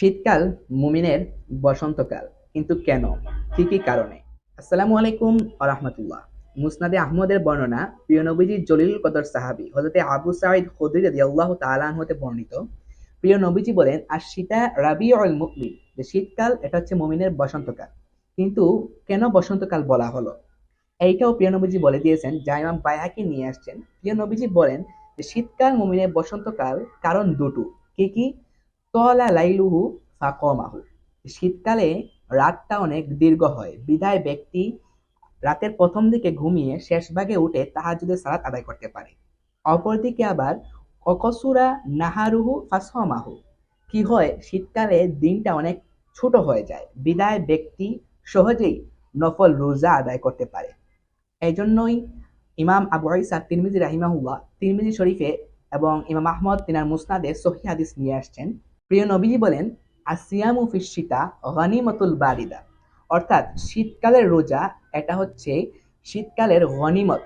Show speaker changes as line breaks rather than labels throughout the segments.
শীতকাল মুমিনের বসন্তকাল। কিন্তু কেন? কি কি কারণে? আসসালামু আলাইকুম আরহামতুল্লাহ মুসনাদে আহমদের বর্ণনা প্রিয় নবীজি জলিল কদর সাহাবি হজরতে আবু সাইদ খুদরি রাদিয়াল্লাহু তাআলা আনহু হতে বর্ণিত। প্রিয় নবীজি বলেন আর শীতা রাবিউল মুমিন যে শীতকাল, এটা হচ্ছে মুমিনের বসন্তকাল। কিন্তু কেন বসন্তকাল বলা হলো? এইটাও প্রিয় নবীজি বলে দিয়েছেন, যা ইমাম বাইহাকি নিয়ে আসছেন। প্রিয় নবীজি বলেন যে, শীতকাল, মুমিনের বসন্তকাল কারণ দুটো। কি কি? তলা লাইলুহু ফাকমাহু। শীতকালে রাতটা অনেক দীর্ঘ হয়। বিদায় ব্যক্তি রাতের প্রথম দিকে ঘুমিয়ে শেষ ভাগে উঠে তাহাজুদের সালাত আদায় করতে পারে। অপরদিকে আবার অকসুরা নাহারুহু ফাসমাহু কি হয়, শীতকালে দিনটা অনেক ছোট হয়ে যায়। বিদায় ব্যক্তি সহজেই নফল রোজা আদায় করতে পারে। এই জন্যই ইমাম আবু ইসা তিরমিজি রাহিমাহুল্লাহ তিরমিজি শরীফে এবং ইমাম আহমদ তিনার মুসনাদে সহি হাদিস নিয়ে আসছেন। প্রিয় নবীজি বলেন, আসিয়ামু ফিসিতা গনিমতুল বারিদা। অর্থাৎ শীতকালের রোজা, এটা হচ্ছে শীতকালের গনিমত।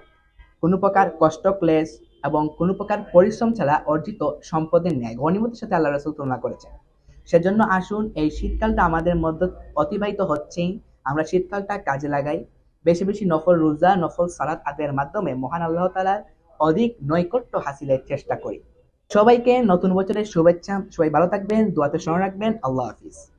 কোনো প্রকার কষ্ট, ক্লেশ এবং কোনো প্রকার পরিশ্রম ছাড়া অর্জিত সম্পদের ন্যায়। গনিমতের সাথে আল্লাহ রসুল তুলনা করেছেন। সেজন্য আসুন, এই শীতকালটা আমাদের মধ্যে অতিবাহিত হচ্ছেই। আমরা শীতকালটা কাজে লাগাই। বেশি বেশি নফল রোজা, নফল সালাত আদায়ের মাধ্যমে মহান আল্লাহ তালার অধিক নৈকট্য হাসিলের চেষ্টা করি। সবাইকে নতুন বছরের শুভেচ্ছা। সবাই ভালো থাকবেন দোয়াতে স্মরণ রাখবেন। আল্লাহ হাফিজ।